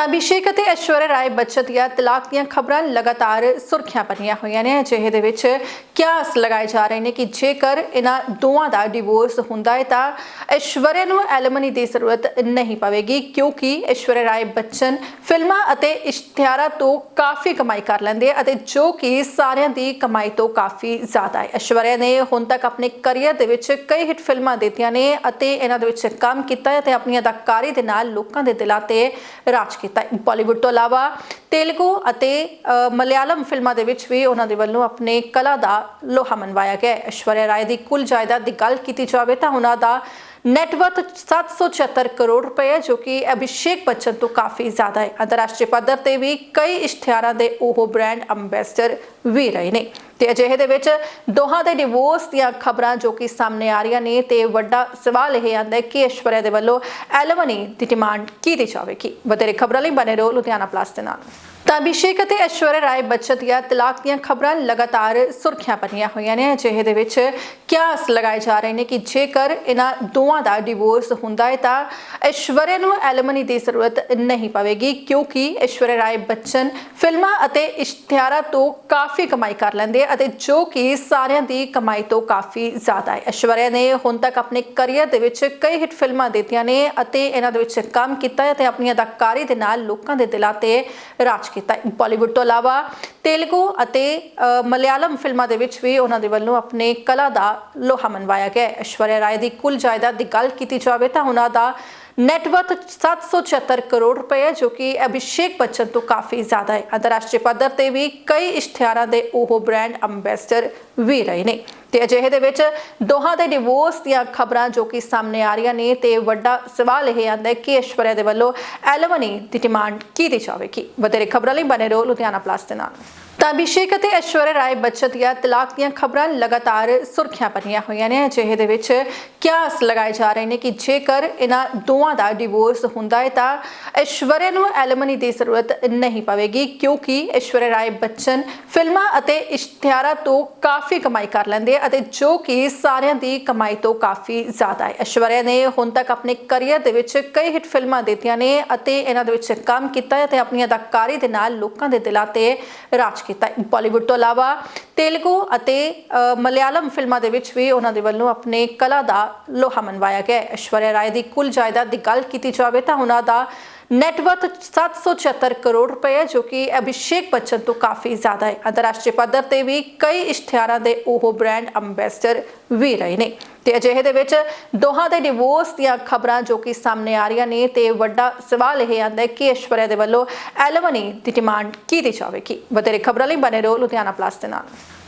ਤਾਂ ਅਭਿਸ਼ੇਕ ਅਤੇ ਐਸ਼ਵਰਿਆ ਰਾਏ ਬੱਚਨ ਦੀਆਂ ਤਲਾਕ ਦੀਆਂ ਖਬਰਾਂ ਲਗਾਤਾਰ ਸੁਰਖੀਆਂ ਬਣੀਆਂ ਹੋਈਆਂ ਨੇ। ਅਜਿਹੇ ਦੇ ਵਿੱਚ ਕਿਆਸ ਲਗਾਏ ਜਾ ਰਹੇ ਨੇ ਕਿ ਜੇਕਰ ਇਹਨਾਂ ਦੋਵਾਂ ਦਾ ਡਿਵੋਰਸ ਹੁੰਦਾ ਹੈ ਤਾਂ ਐਸ਼ਵਰਿਆ ਨੂੰ ਐਲਮਨੀ ਦੀ ਜ਼ਰੂਰਤ ਨਹੀਂ ਪਵੇਗੀ, ਕਿਉਂਕਿ ਐਸ਼ਵਰਯਾ ਰਾਏ ਬੱਚਨ ਫਿਲਮਾਂ ਅਤੇ ਇਸ਼ਤਿਹਾਰਾਂ ਤੋਂ ਕਾਫੀ ਕਮਾਈ ਕਰ ਲੈਂਦੇ ਅਤੇ ਜੋ ਕਿ ਸਾਰਿਆਂ ਦੀ ਕਮਾਈ ਤੋਂ ਕਾਫੀ ਜ਼ਿਆਦਾ ਹੈ। ਐਸ਼ਵਰਯਾ ਨੇ ਹੁਣ ਤੱਕ ਆਪਣੇ ਕੈਰੀਅਰ ਦੇ ਵਿੱਚ ਕਈ ਹਿੱਟ ਫਿਲਮਾਂ ਦਿੱਤੀਆਂ ਨੇ ਅਤੇ ਇਹਨਾਂ ਦੇ ਵਿੱਚ ਕੰਮ ਕੀਤਾ ਹੈ ਤੇ ਆਪਣੀ ਅਦਾਕਾਰੀ ਦੇ ਨਾਲ ਲੋਕਾਂ ਦੇ ਦਿਲਾਂ ਤੇ ਰਾਜ ਕੀਤਾ ਹੈ ਬਾਲੀਵੁੱਡ ਤੋਂ ਇਲਾਵਾ ਤੇਲਗੂ ਅਤੇ ਅ, ਮਲਿਆਲਮ ਫਿਲਮਾਂ ਦੇ ਵਿੱਚ ਵੀ ਉਹਨਾਂ ਦੇ ਵੱਲੋਂ ਆਪਣੇ ਕਲਾ ਦਾ ਲੋਹਾ ਮਨਵਾਇਆ ਗਿਆ ਹੈ। ਰਾਏ ਦੀ ਕੁੱਲ ਜਾਇਦਾਦ ਦੀ ਗੱਲ ਕੀਤੀ ਜਾਵੇ ਤਾਂ ਉਹਨਾਂ ਦਾ ਨੈਟਵਰਥ 776 ਕਰੋੜ ਰੁਪਏ ਹੈ ਜੋ ਕਿ ਅਭਿਸ਼ੇਕ ਬੱਚਨ ਤੋਂ ਕਾਫੀ ਜ਼ਿਆਦਾ ਹੈ ਅੰਤਰਰਾਸ਼ਟਰੀ ਪੱਧਰ ਤੇ ਵੀ ਕਈ ਇਸ਼ਤਿਹਾਰਾਂ ਦੇ ਉਹ ਬ੍ਰਾਂਡ ਅੰਬੈਸਡਰ ਵੀ ਰਹੇ ਨੇ ਤੇ ਅਜਿਹੇ ਦੇ ਵਿੱਚ ਦੋਹਾਂ ਦੇ ਡਿਵੋਰਸ ਦੀਆਂ ਖਬਰਾਂ ਜੋ ਕਿ ਸਾਹਮਣੇ ਆ ਰਹੀਆਂ ਨੇ, ਤੇ ਵੱਡਾ ਸਵਾਲ ਇਹ ਆਂਦਾ ਹੈ ਕਿ ਐਸ਼ਵਰਯਾ ਦੇ ਵੱਲੋਂ ਐਲਮਨੀ ਦੀ ਡਿਮਾਂਡ ਕੀਤੀ ਜਾਵੇਗੀ? ਵਧੇਰੇ ਖਬਰਾਂ ਲਈ ਬਨੇ ਰਹੋ ਲੁਧਿਆਣਾ ਪਲੱਸ ਦੇ ਨਾਲ। ਤਾਂ ਅਭਿਸ਼ੇਕ ਅਤੇ ਐਸ਼ਵਰਿਆ ਰਾਏ ਬੱਚਨ ਦੀਆਂ ਤਲਾਕ ਦੀਆਂ ਖਬਰਾਂ ਲਗਾਤਾਰ ਸੁਰਖੀਆਂ ਬਣੀਆਂ ਹੋਈਆਂ ਨੇ। ਅਜਿਹੇ ਦੇ ਵਿੱਚ ਕਿਆਸ ਲਗਾਏ ਜਾ ਰਹੇ ਨੇ ਕਿ ਜੇਕਰ ਇਹਨਾਂ ਦੋਵਾਂ ਦਾ ਡਿਵੋਰਸ ਹੁੰਦਾ ਹੈ ਤਾਂ ਐਸ਼ਵਰਿਆ ਨੂੰ ਐਲਮਨੀ ਦੀ ਜ਼ਰੂਰਤ ਨਹੀਂ ਪਵੇਗੀ, ਕਿਉਂਕਿ ਐਸ਼ਵਰਿਆ ਰਾਏ ਬੱਚਨ ਫਿਲਮਾਂ ਅਤੇ ਇਸ਼ਤਿਹਾਰਾਂ ਤੋਂ ਕਾਫੀ ਕਮਾਈ ਕਰ ਲੈਂਦੇ ਅਤੇ ਜੋ ਕਿ ਸਾਰਿਆਂ ਦੀ ਕਮਾਈ ਤੋਂ ਕਾਫੀ ਜ਼ਿਆਦਾ ਹੈ। ਐਸ਼ਵਰਯਾ ਨੇ ਹੁਣ ਤੱਕ ਆਪਣੇ ਕੈਰੀਅਰ ਦੇ ਵਿੱਚ ਕਈ ਹਿੱਟ ਫਿਲਮਾਂ ਦਿੱਤੀਆਂ ਨੇ ਅਤੇ ਇਹਨਾਂ ਦੇ ਵਿੱਚ ਕੰਮ ਕੀਤਾ ਹੈ ਤੇ ਆਪਣੀ ਅਦਾਕਾਰੀ ਦੇ ਨਾਲ ਲੋਕਾਂ ਦੇ ਦਿਲਾਂ ਤੇ ਰਾਜ ਕੀਤਾ। ਹੈ ਬਾਲੀਵੁੱਡ ਤੋਂ ਇਲਾਵਾ ਤੇਲਗੂ ਅਤੇ ਅ, ਮਲਿਆਲਮ ਫਿਲਮਾਂ ਦੇ ਵਿੱਚ ਵੀ ਉਹਨਾਂ ਦੇ ਵੱਲੋਂ ਆਪਣੇ ਕਲਾ ਦਾ ਲੋਹਾ ਮਨਵਾਇਆ ਗਿਆ ਹੈ। ਰਾਏ ਦੀ ਕੁੱਲ ਜਾਇਦਾਦ ਦੀ ਗੱਲ ਕੀਤੀ ਜਾਵੇ ਤਾਂ ਉਹਨਾਂ ਦਾ ਨੈਟਵਰਥ 776 ਕਰੋੜ ਰੁਪਏ ਹੈ ਜੋ ਕਿ ਅਭਿਸ਼ੇਕ ਬੱਚਨ ਤੋਂ ਕਾਫੀ ਜ਼ਿਆਦਾ ਹੈ ਅੰਤਰਰਾਸ਼ਟਰੀ ਪੱਧਰ ਤੇ ਵੀ ਕਈ ਇਸ਼ਤਿਹਾਰਾਂ ਦੇ ਉਹ ਬ੍ਰਾਂਡ ਅੰਬੈਸਡਰ ਵੀ ਰਹੇ ਨੇ ਤੇ ਅਜਿਹੇ ਦੇ ਵਿੱਚ ਦੋਹਾਂ ਦੇ ਡਿਵੋਰਸ ਦੀਆਂ ਖਬਰਾਂ ਜੋ ਕਿ ਸਾਹਮਣੇ ਆ ਰਹੀਆਂ ਨੇ ਤੇ ਵੱਡਾ ਸਵਾਲ ਇਹ ਆਂਦਾ ਹੈ ਕਿ ਐਸ਼ਵਰਯਾ ਦੇ ਵੱਲੋਂ ਐਲਮਨੀ ਦੀ ਡਿਮਾਂਡ ਕੀਤੀ ਜਾਵੇਗੀ ਵਧੇਰੇ ਖਬਰਾਂ ਲਈ ਬਨੇ ਰਹੋ ਲੁਧਿਆਣਾ ਪਲੱਸ ਦੇ ਨਾਲ ਤਾਂ ਅਭਿਸ਼ੇਕ ਅਤੇ ਐਸ਼ਵਰਯਾ ਰਾਏ ਬੱਚਨ ਦੀਆਂ ਤਲਾਕ ਦੀਆਂ ਖਬਰਾਂ ਲਗਾਤਾਰ ਸੁਰਖੀਆਂ ਬਣੀਆਂ ਹੋਈਆਂ ਨੇ। ਅਜਿਹੇ ਦੇ ਵਿੱਚ ਕਿਆਸ ਲਗਾਏ ਜਾ ਰਹੇ ਨੇ ਕਿ ਜੇਕਰ ਇਹਨਾਂ ਦੋਵਾਂ ਦਾ ਡਿਵੋਰਸ ਹੁੰਦਾ ਹੈ ਤਾਂ ਐਸ਼ਵਰਿਆ ਨੂੰ ਐਲਮਨੀ ਦੀ ਜ਼ਰੂਰਤ ਨਹੀਂ ਪਵੇਗੀ, ਕਿਉਂਕਿ ਐਸ਼ਵਰਿਆ ਰਾਏ ਬੱਚਨ ਫਿਲਮਾਂ ਅਤੇ ਇਸ਼ਤਿਹਾਰਾਂ ਤੋਂ ਕਾਫੀ ਕਮਾਈ ਕਰ ਲੈਂਦੇ ਅਤੇ ਜੋ ਕਿ ਸਾਰਿਆਂ ਦੀ ਕਮਾਈ ਤੋਂ ਕਾਫੀ ਜ਼ਿਆਦਾ ਹੈ। ਐਸ਼ਵਰਯਾ ਨੇ ਹੁਣ ਤੱਕ ਆਪਣੇ ਕੈਰੀਅਰ ਦੇ ਵਿੱਚ ਕਈ ਹਿੱਟ ਫਿਲਮਾਂ ਦਿੱਤੀਆਂ ਨੇ ਅਤੇ ਇਹਨਾਂ ਦੇ ਵਿੱਚ ਕੰਮ ਕੀਤਾ ਹੈ ਤੇ ਆਪਣੀ ਅਦਾਕਾਰੀ ਦੇ ਨਾਲ ਲੋਕਾਂ ਦੇ ਦਿਲਾਂ ਤੇ ਰਾਜ ਕੀਤਾ। ਹੈ ਬਾਲੀਵੁੱਡ ਤੋਂ ਇਲਾਵਾ ਤੇਲਗੂ ਅਤੇ ਅ, ਮਲਿਆਲਮ ਫਿਲਮਾਂ ਦੇ ਵਿੱਚ ਵੀ ਉਹਨਾਂ ਦੇ ਵੱਲੋਂ ਆਪਣੇ ਕਲਾ ਦਾ ਲੋਹਾ ਮਨਵਾਇਆ ਗਿਆ ਹੈ। ਰਾਏ ਦੀ ਕੁੱਲ ਜਾਇਦਾਦ ਦੀ ਗੱਲ ਕੀਤੀ ਜਾਵੇ ਤਾਂ ਉਹਨਾਂ ਦਾ ਨੈਟਵਰਥ 776 ਕਰੋੜ ਰੁਪਏ ਹੈ ਜੋ ਕਿ ਅਭਿਸ਼ੇਕ ਬੱਚਨ ਤੋਂ ਕਾਫੀ ਜ਼ਿਆਦਾ ਹੈ ਅੰਤਰਰਾਸ਼ਟਰੀ ਪੱਧਰ ਤੇ ਵੀ ਕਈ ਇਸ਼ਤਿਹਾਰਾਂ ਦੇ ਉਹ ਬ੍ਰਾਂਡ ਅੰਬੈਸਡਰ ਵੀ ਰਹੇ ਨੇ ਤੇ ਅਜਿਹੇ ਦੇ ਵਿੱਚ ਦੋਹਾਂ ਦੇ ਡਿਵੋਰਸ ਦੀਆਂ ਖਬਰਾਂ ਜੋ ਕਿ ਸਾਹਮਣੇ ਆ ਰਹੀਆਂ ਨੇ ਤੇ ਵੱਡਾ ਸਵਾਲ ਇਹ ਆਂਦਾ ਹੈ ਕਿ ਐਸ਼ਵਰਯਾ ਦੇ ਵੱਲੋਂ ਐਲਵਨੀ ਦੀ ਡਿਮਾਂਡ ਕੀਤੀ ਜਾਵੇਗੀ ਵਧੇਰੇ ਖਬਰਾਂ ਲਈ ਬਨੇ ਰਹੋ ਲੁਧਿਆਣਾ ਪਲੱਸ ਦੇ ਨਾਲ